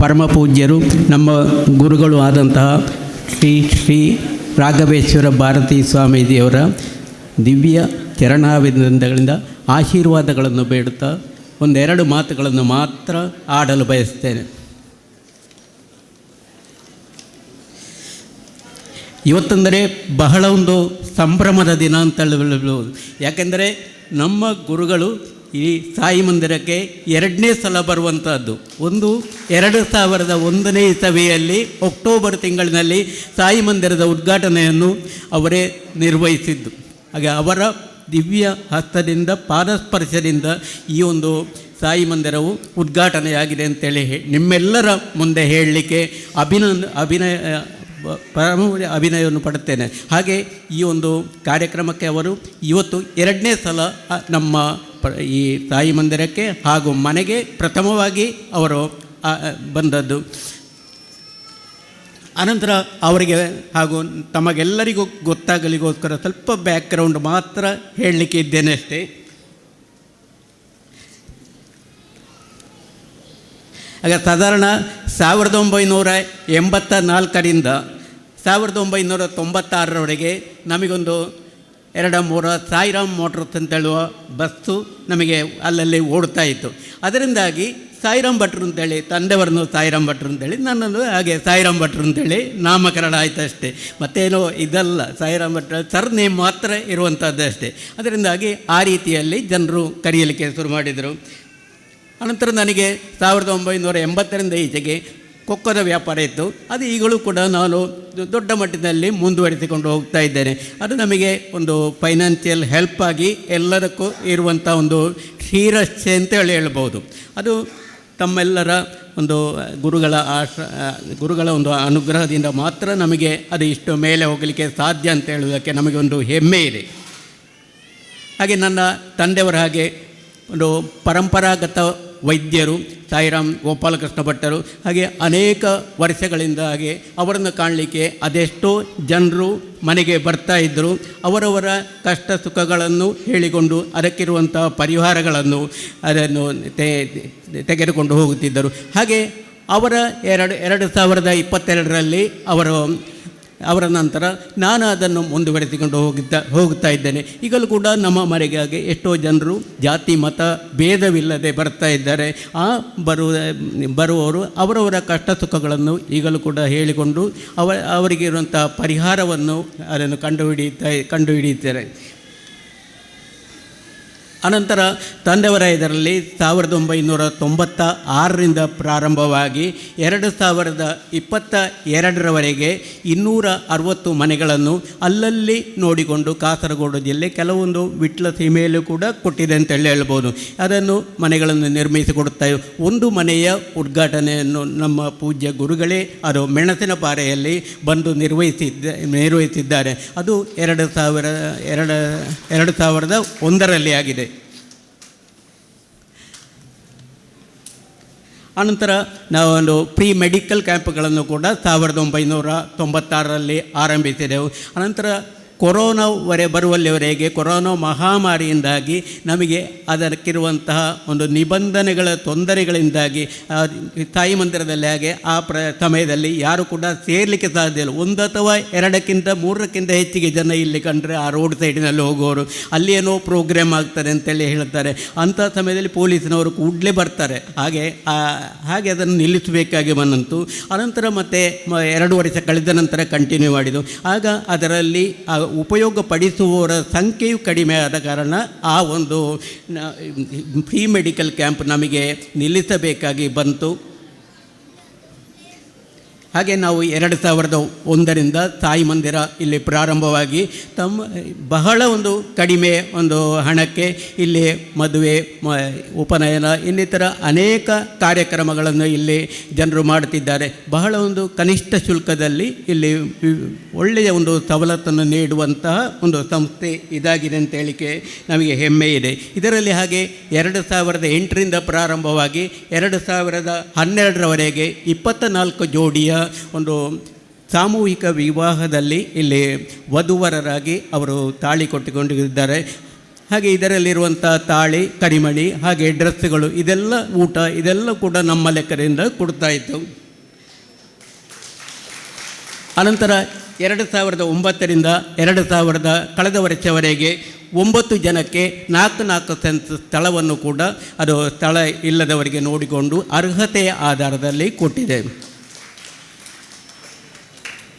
ಪರಮ ಪೂಜ್ಯರು ನಮ್ಮ ಗುರುಗಳು ಆದಂತಹ ಶ್ರೀ ಶ್ರೀ ರಾಘವೇಶ್ವರ ಭಾರತೀ ಸ್ವಾಮೀಜಿಯವರ ದಿವ್ಯ ಚರಣಾವಿಂದಗಳಿಂದ ಆಶೀರ್ವಾದಗಳನ್ನು ಬೇಡುತ್ತಾ ಒಂದೆರಡು ಮಾತುಗಳನ್ನು ಮಾತ್ರ ಆಡಲು ಬಯಸ್ತೇನೆ ಇವತ್ತಂದರೆ ಬಹಳ ಒಂದು ಸಂಭ್ರಮದ ದಿನ ಅಂತ ಹೇಳಬಹುದು. ಯಾಕೆಂದರೆ ನಮ್ಮ ಗುರುಗಳು ಈ ಸಾಯಿ ಮಂದಿರಕ್ಕೆ ಎರಡನೇ ಸಲ ಬರುವಂಥದ್ದು ಒಂದು ಎರಡು ಸಾವಿರದ ಒಂದನೇ ಇಸವಿಯಲ್ಲಿ ಅಕ್ಟೋಬರ್ ತಿಂಗಳಿನಲ್ಲಿ ಸಾಯಿ ಮಂದಿರದ ಉದ್ಘಾಟನೆಯನ್ನು ಅವರೇ ನಿರ್ವಹಿಸಿದ್ದು. ಹಾಗೆ ಅವರ ದಿವ್ಯ ಹಸ್ತದಿಂದ ಪಾದಸ್ಪರ್ಶದಿಂದ ಈ ಒಂದು ಸಾಯಿ ಮಂದಿರವು ಉದ್ಘಾಟನೆಯಾಗಿದೆ ಅಂತೇಳಿ ನಿಮ್ಮೆಲ್ಲರ ಮುಂದೆ ಹೇಳಲಿಕ್ಕೆ ಅಭಿನಂದ, ಅಭಿನಯ ಪರಮ ಅಭಿನಯವನ್ನು ಪಡುತ್ತೇನೆ. ಹಾಗೆ ಈ ಒಂದು ಕಾರ್ಯಕ್ರಮಕ್ಕೆ ಅವರು ಇವತ್ತು ಎರಡನೇ ಸಲ ನಮ್ಮ ಈ ತಾಯಿ ಮಂದಿರಕ್ಕೆ ಹಾಗೂ ಮನೆಗೆ ಪ್ರಥಮವಾಗಿ ಅವರು ಬಂದದ್ದು. ಅನಂತರ ಅವರಿಗೆ ಹಾಗೂ ತಮಗೆಲ್ಲರಿಗೂ ಗೊತ್ತಾಗಲಿಗೋಸ್ಕರ ಸ್ವಲ್ಪ ಬ್ಯಾಕ್ಗ್ರೌಂಡ್ ಮಾತ್ರ ಹೇಳಲಿಕ್ಕೆ ಇದ್ದೇನೆ ಅಷ್ಟೇ. ಆಗ ಸಾಧಾರಣ ಸಾವಿರದ ಒಂಬೈನೂರ ಎಂಬತ್ತ ನಾಲ್ಕರಿಂದ ಸಾವಿರದ ಒಂಬೈನೂರ ತೊಂಬತ್ತಾರರವರೆಗೆ ನಮಗೊಂದು ಎರಡ ಮೂರು ಸಾವಿರ ಮೋಟ್ರಸ್ ಅಂತ ಹೇಳುವ ಬಸ್ಸು ನಮಗೆ ಅಲ್ಲಲ್ಲಿ ಓಡ್ತಾ ಇತ್ತು. ಅದರಿಂದಾಗಿ ಸಾಯಿರಾಮ್ ಭಟ್ರು ಅಂತೇಳಿ ತಂದೆಯವರನ್ನು ಸಾಯಿರಾಮ್ ಭಟ್ರು ಅಂತೇಳಿ ನನ್ನನ್ನು ಹಾಗೆ ಸಾಯಿರಾಮ್ ಭಟ್ರು ಅಂತೇಳಿ ನಾಮಕರಣ ಆಯಿತು ಅಷ್ಟೇ. ಮತ್ತೇನೋ ಇದಲ್ಲ ಸಾಯಿರಾಮ್ ಭಟ್ರ ಸರ್ ನೇಮ್ ಮಾತ್ರ ಇರುವಂಥದ್ದು ಅಷ್ಟೇ. ಅದರಿಂದಾಗಿ ಆ ರೀತಿಯಲ್ಲಿ ಜನರು ಕರೆಯಲಿಕ್ಕೆ ಶುರು ಮಾಡಿದರು. ಅನಂತರ ನನಗೆ ಸಾವಿರದ ಒಂಬೈನೂರ ಎಂಬತ್ತರಿಂದ ಈಚೆಗೆ ಕೊಕ್ಕದ ವ್ಯಾಪಾರ ಇತ್ತು. ಅದು ಈಗಲೂ ಕೂಡ ನಾನು ದೊಡ್ಡ ಮಟ್ಟದಲ್ಲಿ ಮುಂದುವರಿಸಿಕೊಂಡು ಹೋಗ್ತಾ ಇದ್ದೇನೆ. ಅದು ನಮಗೆ ಒಂದು ಫೈನಾನ್ಷಿಯಲ್ ಹೆಲ್ಪ್ ಆಗಿ ಎಲ್ಲದಕ್ಕೂ ಇರುವಂಥ ಒಂದು ಕ್ಷೀರಶ್ಚೆ ಅಂತ ಹೇಳಿ ಹೇಳ್ಬೋದು. ಅದು ತಮ್ಮೆಲ್ಲರ ಒಂದು ಗುರುಗಳ ಆಶ, ಗುರುಗಳ ಒಂದು ಅನುಗ್ರಹದಿಂದ ಮಾತ್ರ ನಮಗೆ ಅದು ಇಷ್ಟು ಮೇಲೆ ಹೋಗಲಿಕ್ಕೆ ಸಾಧ್ಯ ಅಂತ ಹೇಳುವುದಕ್ಕೆ ನಮಗೆ ಒಂದು ಹೆಮ್ಮೆ ಇದೆ. ಹಾಗೆ ನನ್ನ ತಂದೆಯವರ ಹಾಗೆ ಒಂದು ಪರಂಪರಾಗತ ವೈದ್ಯರು ಸಾಯಿರಾಮ್ ಗೋಪಾಲಕೃಷ್ಣ ಭಟ್ಟರು, ಹಾಗೆ ಅನೇಕ ವರ್ಷಗಳಿಂದ ಹಾಗೆ ಅವರನ್ನು ಕಾಣಲಿಕ್ಕೆ ಅದೆಷ್ಟೋ ಜನರು ಮನೆಗೆ ಬರ್ತಾ ಇದ್ದರು. ಅವರವರ ಕಷ್ಟ ಸುಖಗಳನ್ನು ಹೇಳಿಕೊಂಡು ಅದಕ್ಕಿರುವಂಥ ಪರಿಹಾರಗಳನ್ನು ಅದನ್ನು ತೆಗೆದುಕೊಂಡು ಹೋಗುತ್ತಿದ್ದರು. ಹಾಗೆ ಅವರ ಎರಡು ಎರಡು ಸಾವಿರದ ಇಪ್ಪತ್ತೆರಡರಲ್ಲಿ ಅವರು ಅವರ ನಂತರ ನಾನು ಅದನ್ನು ಮುಂದುವರೆಸಿಕೊಂಡು ಹೋಗಿದ್ದ ಹೋಗ್ತಾ ಇದ್ದೇನೆ. ಈಗಲೂ ಕೂಡ ನಮ್ಮ ಮನೆಗೆ ಎಷ್ಟೋ ಜನರು ಜಾತಿ, ಮತ, ಭೇದವಿಲ್ಲದೆ ಬರ್ತಾ ಇದ್ದಾರೆ. ಆ ಬರುವ ಬರುವವರು ಅವರವರ ಕಷ್ಟ ಸುಖಗಳನ್ನು ಈಗಲೂ ಕೂಡ ಹೇಳಿಕೊಂಡು ಅವ ಅವರಿಗಿರುವಂಥ ಪರಿಹಾರವನ್ನು ಅದನ್ನು ಕಂಡುಹಿಡಿಯುತ್ತಾ, ಕಂಡುಹಿಡಿಯುತ್ತಾರೆ. ಅನಂತರ ತಂದೆಯವರ ಇದರಲ್ಲಿ ಸಾವಿರದ ಒಂಬೈನೂರ ತೊಂಬತ್ತ ಆರರಿಂದ ಪ್ರಾರಂಭವಾಗಿ ಎರಡು ಸಾವಿರದ ಇಪ್ಪತ್ತ ಎರಡರವರೆಗೆ ಇನ್ನೂರ ಅರವತ್ತು ಮನೆಗಳನ್ನು ಅಲ್ಲಲ್ಲಿ ನೋಡಿಕೊಂಡು ಕಾಸರಗೋಡು ಜಿಲ್ಲೆ ಕೆಲವೊಂದು ವಿಟ್ಲ ಸೀಮೆಯಲ್ಲೂ ಕೂಡ ಕೊಟ್ಟಿದೆ ಅಂತೇಳಿ ಹೇಳ್ಬೋದು. ಅದನ್ನು ಮನೆಗಳನ್ನು ನಿರ್ಮಿಸಿಕೊಡುತ್ತೇವೆ ಒಂದು ಮನೆಯ ಉದ್ಘಾಟನೆಯನ್ನು ನಮ್ಮ ಪೂಜ್ಯ ಗುರುಗಳೇ ಅದು ಮೆಣಸಿನ ಪಾರೆಯಲ್ಲಿ ಬಂದು ನಿರ್ವಹಿಸಿದ್ದ, ನಿರ್ವಹಿಸಿದ್ದಾರೆ. ಅದು ಎರಡು ಸಾವಿರ, ಎರಡು ಎರಡು ಸಾವಿರದ ಒಂದರಲ್ಲಿ ಆಗಿದೆ. ಅನಂತರ ನಾವು ಒಂದು ಪ್ರೀ ಮೆಡಿಕಲ್ ಕ್ಯಾಂಪ್ಗಳನ್ನು ಕೂಡ ಸಾವಿರದ ಒಂಬೈನೂರ ತೊಂಬತ್ತಾರರಲ್ಲಿ ಆರಂಭಿಸಿದೆವು. ಅನಂತರ ಕೊರೋನಾವರೆ ಬರುವಲ್ಲಿವರೆಗೆ ಕೊರೋನಾ ಮಹಾಮಾರಿಯಿಂದಾಗಿ ನಮಗೆ ಅದಕ್ಕಿರುವಂತಹ ಒಂದು ನಿಬಂಧನೆಗಳ ತೊಂದರೆಗಳಿಂದಾಗಿ ತಾಯಿ ಮಂದಿರದಲ್ಲಿ ಹಾಗೆ ಆ ಪ್ರ, ಸಮಯದಲ್ಲಿ ಯಾರು ಕೂಡ ಸೇರಲಿಕ್ಕೆ ಸಾಧ್ಯ ಇಲ್ಲ. ಒಂದು ಅಥವಾ ಎರಡಕ್ಕಿಂತ ಮೂರಕ್ಕಿಂತ ಹೆಚ್ಚಿಗೆ ಜನ ಇಲ್ಲಿ ಕಂಡರೆ ಆ ರೋಡ್ ಸೈಡಿನಲ್ಲಿ ಹೋಗೋರು, ಅಲ್ಲಿ ಏನೋ ಪ್ರೋಗ್ರಾಮ್ ಆಗ್ತಾರೆ ಅಂತೇಳಿ ಹೇಳ್ತಾರೆ. ಅಂಥ ಸಮಯದಲ್ಲಿ ಪೊಲೀಸಿನವರು ಕೂಡಲೇ ಬರ್ತಾರೆ. ಹಾಗೆ ಹಾಗೆ ಅದನ್ನು ನಿಲ್ಲಿಸಬೇಕಾಗಿ ಬಂದಂತು. ಅನಂತರ ಮತ್ತೆ ಎರಡು ವರ್ಷ ಕಳೆದ ನಂತರ ಕಂಟಿನ್ಯೂ ಮಾಡಿದ್ದು. ಆಗ ಅದರಲ್ಲಿ ಆ ಉಪಯೋಗ ಪಡಿಸುವವರ ಸಂಖ್ಯೆಯು ಕಡಿಮೆ ಆದ ಕಾರಣ ಆ ಒಂದು ಫ್ರೀ ಮೆಡಿಕಲ್ ಕ್ಯಾಂಪ್ ನಮಗೆ ನಿಲ್ಲಿಸಬೇಕಾಗಿ ಬಂತು ಹಾಗೆ ನಾವು ಎರಡು ಸಾವಿರದ ಒಂದರಿಂದ ತಾಯಿ ಮಂದಿರ ಇಲ್ಲಿ ಪ್ರಾರಂಭವಾಗಿ ತಮ್ಮ ಬಹಳ ಒಂದು ಕಡಿಮೆ ಒಂದು ಹಣಕ್ಕೆ ಇಲ್ಲಿ ಮದುವೆ, ಮ, ಉಪನಯನ, ಇನ್ನಿತರ ಅನೇಕ ಕಾರ್ಯಕ್ರಮಗಳನ್ನು ಇಲ್ಲಿ ಜನರು ಮಾಡುತ್ತಿದ್ದಾರೆ. ಬಹಳ ಒಂದು ಕನಿಷ್ಠ ಶುಲ್ಕದಲ್ಲಿ ಇಲ್ಲಿ ಒಳ್ಳೆಯ ಒಂದು ಸವಲತ್ತನ್ನು ನೀಡುವಂತಹ ಒಂದು ಸಂಸ್ಥೆ ಇದಾಗಿದೆ ಅಂತ ಹೇಳಿಕೆ ನಮಗೆ ಹೆಮ್ಮೆ ಇದೆ. ಇದರಲ್ಲಿ ಹಾಗೆ ಎರಡು ಸಾವಿರದ ಎಂಟರಿಂದ ಪ್ರಾರಂಭವಾಗಿ ಎರಡು ಸಾವಿರದ ಹನ್ನೆರಡರವರೆಗೆ ಇಪ್ಪತ್ತ ನಾಲ್ಕು ಜೋಡಿಯ ಒಂದು ಸಾಮೂಹಿಕ ವಿವಾಹದಲ್ಲಿ ಇಲ್ಲಿ ವಧುವರರಾಗಿ ಅವರು ತಾಳಿ ಕೊಟ್ಟುಕೊಂಡಿದ್ದಾರೆ. ಹಾಗೆ ಇದರಲ್ಲಿರುವಂಥ ತಾಳಿ, ಕರಿಮಣಿ, ಹಾಗೆ ಡ್ರೆಸ್ಗಳು ಇದೆಲ್ಲ ಊಟ, ಇದೆಲ್ಲ ಕೂಡ ನಮ್ಮ ಲೆಕ್ಕದಿಂದ ಕೊಡ್ತಾ ಇತ್ತು ಅನಂತರ ಎರಡು ಸಾವಿರದ ಒಂಬತ್ತರಿಂದ ಎರಡು ಸಾವಿರದ ಕಳೆದ ವರ್ಷವರೆಗೆ ಒಂಬತ್ತು ಜನಕ್ಕೆ ನಾಲ್ಕು ನಾಲ್ಕು ಸೆನ್ಸ್ ಸ್ಥಳವನ್ನು ಕೂಡ ಅದು ಸ್ಥಳ ಇಲ್ಲದವರಿಗೆ ನೋಡಿಕೊಂಡು ಅರ್ಹತೆಯ ಆಧಾರದಲ್ಲಿ ಕೊಟ್ಟಿದೆ.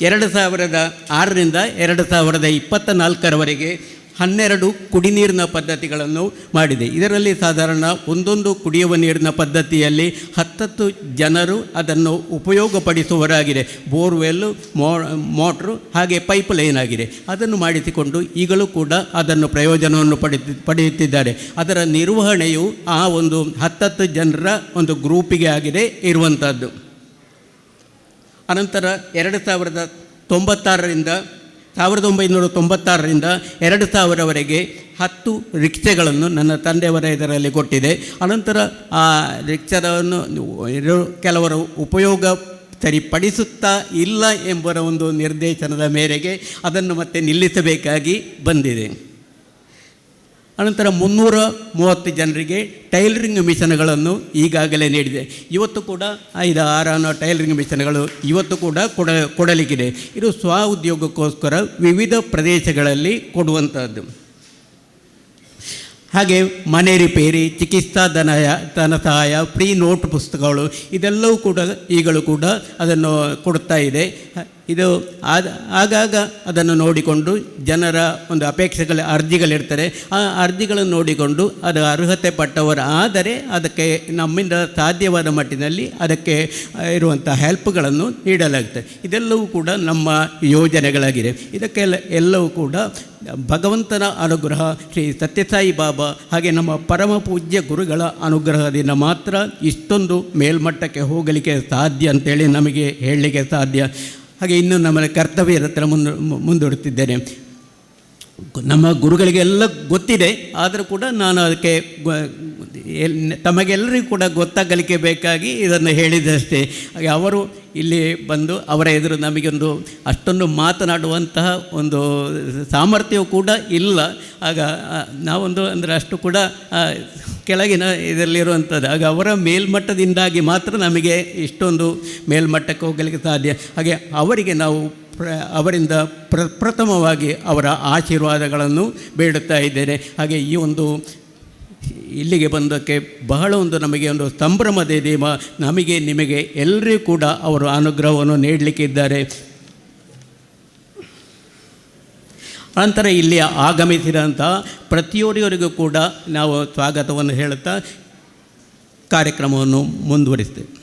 ಎರಡು ಸಾವಿರದ ಆರರಿಂದ ಎರಡು ಸಾವಿರದ ಇಪ್ಪತ್ತ ನಾಲ್ಕರವರೆಗೆ ಹನ್ನೆರಡು ಕುಡಿನೀರಿನ ಪದ್ಧತಿಗಳನ್ನು ಮಾಡಿದೆ. ಇದರಲ್ಲಿ ಸಾಧಾರಣ ಒಂದೊಂದು ಕುಡಿಯುವ ನೀರಿನ ಪದ್ಧತಿಯಲ್ಲಿ ಹತ್ತತ್ತು ಜನರು ಅದನ್ನು ಉಪಯೋಗಪಡಿಸುವರಾಗಿದೆ ಬೋರ್ವೆಲ್ಲು ಮೋ, ಮೋಟ್ರು ಹಾಗೆ ಪೈಪ್ ಲೈನ್ ಆಗಿದೆ. ಅದನ್ನು ಮಾಡಿಸಿಕೊಂಡು ಈಗಲೂ ಕೂಡ ಅದನ್ನು ಪ್ರಯೋಜನವನ್ನು ಪಡೆದು, ಪಡೆಯುತ್ತಿದ್ದಾರೆ. ಅದರ ನಿರ್ವಹಣೆಯು ಆ ಒಂದು ಹತ್ತತ್ತು ಜನರ ಒಂದು ಗ್ರೂಪಿಗೆ ಆಗಿದೆ ಇರುವಂಥದ್ದು ಅನಂತರ ಎರಡು ಸಾವಿರದ ತೊಂಬತ್ತಾರರಿಂದ, ಸಾವಿರದ ಒಂಬೈನೂರ ತೊಂಬತ್ತಾರರಿಂದ ಎರಡು ಸಾವಿರವರೆಗೆ ಹತ್ತು ರಿಕ್ಷೆಗಳನ್ನು ನನ್ನ ತಂದೆಯವರ ಇದರಲ್ಲಿ ಕೊಟ್ಟಿದೆ. ಅನಂತರ ಆ ರಿಕ್ಷಾವನ್ನು ಕೆಲವರು ಉಪಯೋಗ ಸರಿಪಡಿಸುತ್ತಾ ಇಲ್ಲ ಎಂಬರ ಒಂದು ನಿರ್ದೇಶನದ ಮೇರೆಗೆ ಅದನ್ನು ಮತ್ತೆ ನಿಲ್ಲಿಸಬೇಕಾಗಿ ಬಂದಿದೆ. ಅನಂತರ ಮುನ್ನೂರ ಮೂವತ್ತು ಜನರಿಗೆ ಟೈಲರಿಂಗ್ ಮಿಷನ್ಗಳನ್ನು ಈಗಾಗಲೇ ನೀಡಿದೆ. ಇವತ್ತು ಕೂಡ ಐದು ಆರು ಟೈಲರಿಂಗ್ ಮಿಷನ್ಗಳು ಇವತ್ತು ಕೂಡ ಕೊಡ, ಕೊಡಲಿಕ್ಕಿದೆ. ಇದು ಸ್ವ ಉದ್ಯೋಗಕ್ಕೋಸ್ಕರ ವಿವಿಧ ಪ್ರದೇಶಗಳಲ್ಲಿ ಕೊಡುವಂಥದ್ದು ಹಾಗೆ ಮನೆ ರಿಪೇರಿ, ಚಿಕಿತ್ಸಾ ಧನಯ ಧನ ಸಹಾಯ, ಫ್ರೀ ನೋಟ್ ಪುಸ್ತಕಗಳು, ಇದೆಲ್ಲವೂ ಕೂಡ ಈಗಲೂ ಕೂಡ ಅದನ್ನು ಕೊಡ್ತಾ ಇದೆ. ಇದು ಆಗಾಗ ಅದನ್ನು ನೋಡಿಕೊಂಡು ಜನರ ಒಂದು ಅಪೇಕ್ಷೆಗಳ ಅರ್ಜಿಗಳಿರ್ತಾರೆ ಆ ಅರ್ಜಿಗಳನ್ನು ನೋಡಿಕೊಂಡು ಅದು ಅರ್ಹತೆ ಪಟ್ಟವರು ಆದರೆ ಅದಕ್ಕೆ ನಮ್ಮಿಂದ ಸಾಧ್ಯವಾದ ಮಟ್ಟಿನಲ್ಲಿ ಅದಕ್ಕೆ ಇರುವಂಥ ಹೆಲ್ಪ್ಗಳನ್ನು ನೀಡಲಾಗುತ್ತೆ ಇದೆಲ್ಲವೂ ಕೂಡ ನಮ್ಮ ಯೋಜನೆಗಳಾಗಿದೆ ಇದಕ್ಕೆಲ್ಲ ಎಲ್ಲವೂ ಕೂಡ ಭಗವಂತನ ಅನುಗ್ರಹ, ಶ್ರೀ ಸತ್ಯಸಾಯಿ ಬಾಬಾ ಹಾಗೆ ನಮ್ಮ ಪರಮ ಪೂಜ್ಯ ಗುರುಗಳ ಅನುಗ್ರಹದಿಂದ ಮಾತ್ರ ಇಷ್ಟೊಂದು ಮೇಲ್ಮಟ್ಟಕ್ಕೆ ಹೋಗಲಿಕ್ಕೆ ಸಾಧ್ಯ ಅಂತೇಳಿ ನಮಗೆ ಹೇಳಲಿಕ್ಕೆ ಸಾಧ್ಯ. ಹಾಗೆ ಇನ್ನೂ ನಮ್ಮ ಕರ್ತವ್ಯದ ಹತ್ರ ಮುಂದು ಮುಂದೂಡುತ್ತಿದ್ದೇನೆ ನಮ್ಮ ಗುರುಗಳಿಗೆಲ್ಲ ಗೊತ್ತಿದೆ, ಆದರೂ ಕೂಡ ನಾನು ಅದಕ್ಕೆ ತಮಗೆಲ್ಲರಿಗೂ ಕೂಡ ಗೊತ್ತಾಗಲಿಕ್ಕೆ ಬೇಕಾಗಿ ಇದನ್ನು ಹೇಳಿದಷ್ಟೇ. ಹಾಗೆ ಅವರು ಇಲ್ಲಿ ಬಂದು ಅವರ ಎದುರು ನಮಗೊಂದು ಅಷ್ಟೊಂದು ಮಾತನಾಡುವಂತಹ ಒಂದು ಸಾಮರ್ಥ್ಯವು ಕೂಡ ಇಲ್ಲ. ಆಗ ನಾವೊಂದು ಅಂದರೆ ಅಷ್ಟು ಕೂಡ ಕೆಳಗಿನ ಇದರಲ್ಲಿರುವಂಥದ್ದು. ಆಗ ಅವರ ಮೇಲ್ಮಟ್ಟದಿಂದಾಗಿ ಮಾತ್ರ ನಮಗೆ ಇಷ್ಟೊಂದು ಮೇಲ್ಮಟ್ಟಕ್ಕೆ ಹೋಗಲಿಕ್ಕೆ ಸಾಧ್ಯ. ಹಾಗೆ ಅವರಿಗೆ ನಾವು ಪ್ರ, ಅವರಿಂದ ಪ್ರ, ಪ್ರಥಮವಾಗಿ ಅವರ ಆಶೀರ್ವಾದಗಳನ್ನು ಬೇಡುತ್ತಾ ಇದ್ದೇನೆ. ಹಾಗೆ ಈ ಒಂದು ಇಲ್ಲಿಗೆ ಬಂದಕ್ಕೆ ಬಹಳ ಒಂದು ನಮಗೆ ಒಂದು ಸಂಭ್ರಮದ ದೇವ ನಮಗೆ ನಿಮಗೆ ಎಲ್ಲರಿಗೂ ಕೂಡ ಅವರು ಅನುಗ್ರಹವನ್ನು ನೀಡಲಿಕ್ಕಿದ್ದಾರೆ. ನಂತರ ಇಲ್ಲಿ ಆಗಮಿಸಿದಂಥ ಪ್ರತಿಯೊಬ್ಬರಿಗೂ ಕೂಡ ನಾವು ಸ್ವಾಗತವನ್ನು ಹೇಳುತ್ತಾ ಕಾರ್ಯಕ್ರಮವನ್ನು ಮುಂದುವರಿಸ್ತೇವೆ.